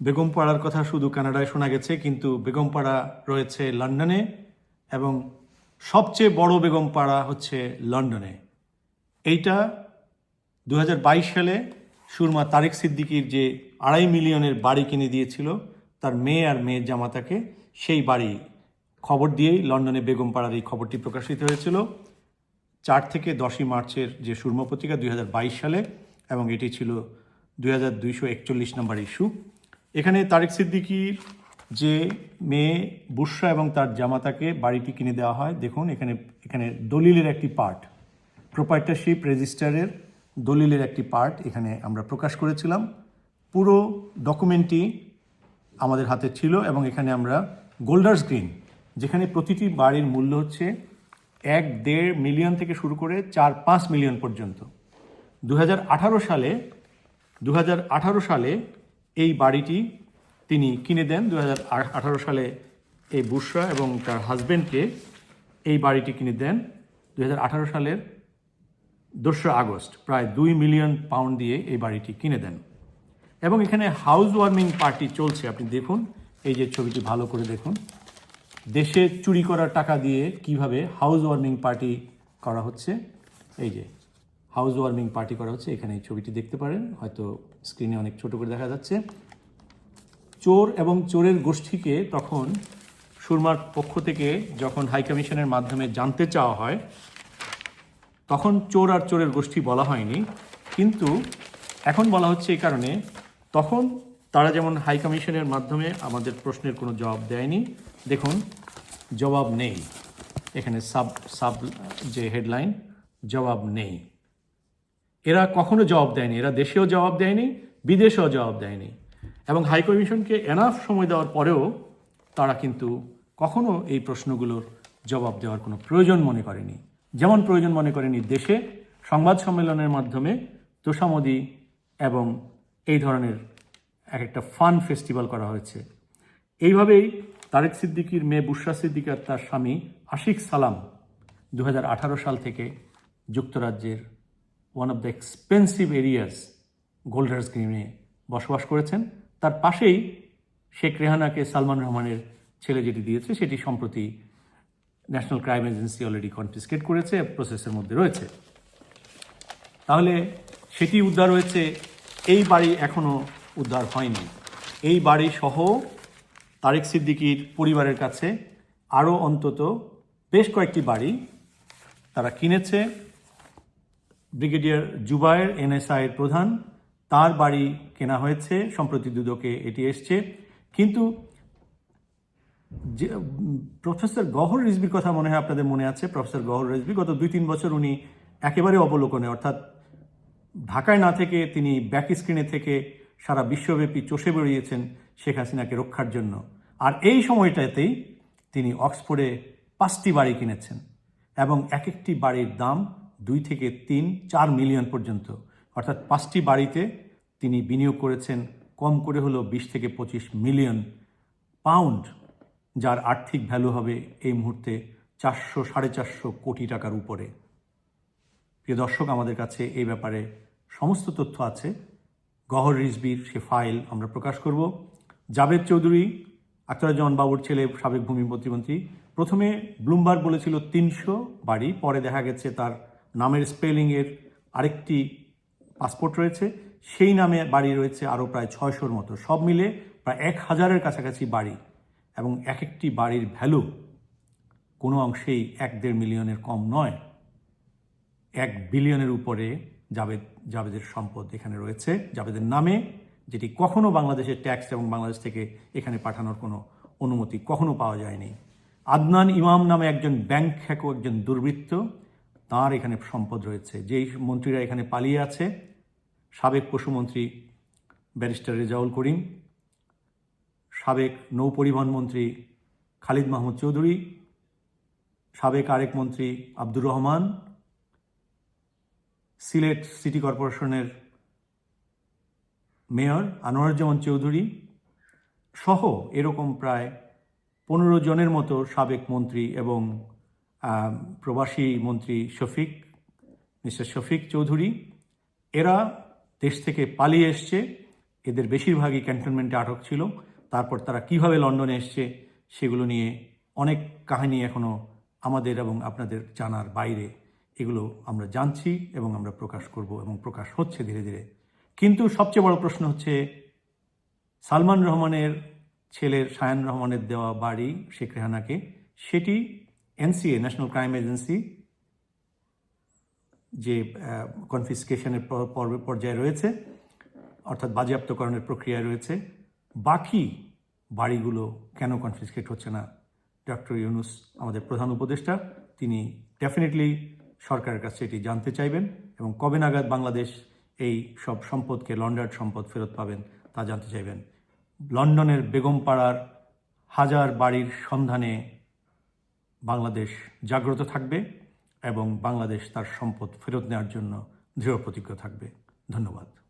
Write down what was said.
বেগমপাড়ার কথা শুধু কানাডায় শোনা গেছে, কিন্তু বেগমপাড়া রয়েছে লন্ডনে এবং সবচেয়ে বড় বেগমপাড়া হচ্ছে লন্ডনে। এইটা দু হাজার বাইশ সালে সুরমা তারেক সিদ্দিকির যে আড়াই মিলিয়নের বাড়ি কিনে দিয়েছিল, তার মেয়ে আর মেয়ের জামাতাকে সেই বাড়ি খবর দিয়েই লন্ডনে বেগমপাড়ার এই খবরটি প্রকাশিত হয়েছিল। চার থেকে দশই মার্চের যে সুরমা পত্রিকা দুই হাজার বাইশ সালে এবং এটি ছিল দুই হাজার দুইশো একচল্লিশ নম্বর ইস্যু। এখানে তারেক সিদ্দিকির যে মেয়ে বুসরা এবং তার জামাতাকে বাড়িটি কিনে দেওয়া হয়, দেখুন এখানে এখানে দলিলের একটি পার্ট। প্রোপাইটারশিপ রেজিস্টারের দলিলের একটি পার্ট এখানে আমরা প্রকাশ করেছিলাম। পুরো ডকুমেন্টটি আমাদের হাতে ছিল এবং এখানে আমরা গোল্ডার্স গ্রিন, যেখানে প্রতিটি বাড়ির মূল্য হচ্ছে এক দেড় মিলিয়ন থেকে শুরু করে চার পাঁচ মিলিয়ন পর্যন্ত। দু হাজার আঠারো সালে দু হাজার আঠারো সালে এই বাড়িটি তিনি কিনে দেন দু হাজার আঠারো সালে এই বুসরা এবং তার হাজবেন্ডকে। এই বাড়িটি কিনে দেন দু হাজার আঠারো সালের দোসরা আগস্ট, প্রায় দুই মিলিয়ন পাউন্ড দিয়ে এই বাড়িটি কিনে দেন। এবং এখানে হাউস ওয়ার্মিং পার্টি চলছে, আপনি দেখুন, এই যে ছবিটি ভালো করে দেখুন। দেশে চুরি করার টাকা দিয়ে কীভাবে হাউস ওয়ার্মিং পার্টি করা হচ্ছে, এই যে। হাউস ওয়ার্মিং পার্টি করা হচ্ছে, এখানে এই ছবিটি দেখতে পারেন। হয়তো স্ক্রিনে অনেক ছোট করে দেখা যাচ্ছে। চোর এবং চোরের গোষ্ঠীকে তখন সুরমার পক্ষ থেকে যখন হাই কমিশনের মাধ্যমে জানতে চাওয়া হয়, তখন চোর আর চোরের গোষ্ঠী বলা হয়নি। কিন্তু এখন বলা হচ্ছে এই কারণে, তখন তারা যেমন হাই কমিশনের মাধ্যমে আমাদের প্রশ্নের কোনো জবাব দেয়নি। দেখুন, জবাব নেই। এখানে সাব সাব যে হেডলাইন জবাব নেই। এরা কখনো জবাব দেয়নি। এরা দেশেও জবাব দেয়নি, বিদেশেও জবাব দেয়নি। এবং হাইকমিশনকে এনাফ সময় দেওয়ার পরেও তারা কিন্তু কখনো এই প্রশ্নগুলোর জবাব দেওয়ার কোনো প্রয়োজন মনে করেনি। যেমন প্রয়োজন মনে করেনি দেশে সংবাদ সম্মেলনের মাধ্যমে তোষামদি এবং এই ধরনের এক একটা ফান ফেস্টিভ্যাল করা হয়েছে। এইভাবেই তারেক সিদ্দিকির মেয়ে বুশরা সিদ্দিক আর তার স্বামী আশিক সালাম দু হাজার আঠারো সাল থেকে যুক্তরাজ্যের one of the expensive areas Golders গ্রিনে বসবাস করেছেন। তার পাশেই শেখ রেহানাকে সালমান রহমানের ছেলে যেটি দিয়েছে, সেটি সম্প্রতি national crime agency already confiscate করেছে প্রসেসের মধ্যে রয়েছে। তাহলে সেটি উদ্ধার হয়েছে, এই বাড়ি এখনও উদ্ধার হয়নি। এই বাড়ি সহ তারেক সিদ্দিকির পরিবারের কাছে আরও অন্তত বেশ কয়েকটি বাড়ি তারা কিনেছে। ব্রিগেডিয়ার জুবায়ের এনএসআইয়ের প্রধান। তার বাড়ি কেনা হয়েছে, সম্প্রতি দুদকে এটি এসছে। কিন্তু যে, প্রফেসর গহর রিজবির কথা মনে হয় আপনাদের মনে আছে? প্রফেসর গহর রিজবি গত দুই তিন বছর উনি একেবারে অবলোকনে, অর্থাৎ ঢাকায় না থেকে তিনি ব্যাক স্ক্রিনে থেকে সারা বিশ্বব্যাপী চষে বেরিয়েছেন শেখ হাসিনাকে রক্ষার জন্য। আর এই সময়টাতেই তিনি অক্সফোর্ডে পাঁচটি বাড়ি কিনেছেন এবং এক একটি বাড়ির দাম দুই থেকে তিন, চার মিলিয়ন পর্যন্ত। অর্থাৎ পাঁচটি বাড়িতে তিনি বিনিয়োগ করেছেন কম করে হলেও বিশ থেকে পঁচিশ মিলিয়ন পাউন্ড, যার আর্থিক ভ্যালু হবে এই মুহূর্তে চারশো, সাড়ে চারশো কোটি টাকার উপরে। প্রিয় দর্শক, আমাদের কাছে এই ব্যাপারে সমস্ত তথ্য আছে। গহর রিজবির সে ফাইল আমরা প্রকাশ করব। জাভেদ চৌধুরী আখতারুজ্জামান বাবুর ছেলে, সাবেক ভূমি প্রতিমন্ত্রী। প্রথমে ব্লুমবার্গ বলেছিল তিনশো বাড়ি, পরে দেখা গেছে তার নামের স্পেলিংয়ের আরেকটি পাসপোর্ট রয়েছে। সেই নামে বাড়ি রয়েছে আরও প্রায় ছয়শোর মতো। সব মিলে প্রায় এক হাজারের কাছাকাছি বাড়ি এবং এক একটি বাড়ির ভ্যালু কোনো অংশেই এক দেড় মিলিয়নের কম নয়। এক বিলিয়নের উপরে জাবেদ, জাবেদের সম্পদ এখানে রয়েছে। জাবেদের নামে, যেটি কখনও বাংলাদেশের ট্যাক্স এবং বাংলাদেশ থেকে এখানে পাঠানোর কোনো অনুমতি কখনো পাওয়া যায়নি। আদনান ইমাম নামে একজন ব্যাংক হ্যাকো একজন দুর্বৃত্ত। তার এখানে সম্পদ রয়েছে। যেই মন্ত্রীরা এখানে পালিয়ে আছে, সাবেক পশুমন্ত্রী ব্যারিস্টার রেজাউল করিম, সাবেক নৌ পরিবহন মন্ত্রী খালিদ মাহমুদ চৌধুরী, সাবেক আরেক মন্ত্রী আব্দুর রহমান, সিলেট সিটি কর্পোরেশনের মেয়র আনোয়ারুজ্জামান চৌধুরী সহ এরকম প্রায় পনেরো জনের মতো সাবেক মন্ত্রী এবং প্রবাসী মন্ত্রী শফিক, মিস্টার শফিক চৌধুরী, এরা দেশ থেকে পালিয়ে এসছে। এদের বেশিরভাগই ক্যান্টনমেন্টে আটক ছিল। তারপর তারা কীভাবে লন্ডনে এসছে সেগুলো নিয়ে অনেক কাহিনী এখনও আমাদের এবং আপনাদের জানার বাইরে। এগুলো আমরা জানছি এবং আমরা প্রকাশ করব এবং প্রকাশ হচ্ছে ধীরে ধীরে। কিন্তু সবচেয়ে বড় প্রশ্ন হচ্ছে, সালমান রহমানের ছেলের সায়ান রহমানের দেওয়া বাড়ি শেখ রেহানাকে, সেটি এনসিএ ন্যাশনাল ক্রাইম এজেন্সি যে কনফিসকেশনের পর্যায়ে রয়েছে, অর্থাৎ বাজেয়াপ্তকরণের প্রক্রিয়া রয়েছে। বাকি বাড়িগুলো কেন কনফিসকেট হচ্ছে না? ডক্টর ইউনুস, আমাদের প্রধান উপদেষ্টা, তিনি ডেফিনেটলি সরকারের কাছে এটি জানতে চাইবেন এবং কবে নাগাদ বাংলাদেশ এই সব সম্পদকে লন্ডার্ড সম্পদ ফেরত পাবেন তা জানতে চাইবেন। লন্ডনের বেগমপাড়ার হাজার বাড়ির সন্ধানে বাংলাদেশ জাগ্রত থাকবে এবং বাংলাদেশ তার সম্পদ ফেরত নেওয়ার জন্য দৃঢ় প্রতিজ্ঞ থাকবে। ধন্যবাদ।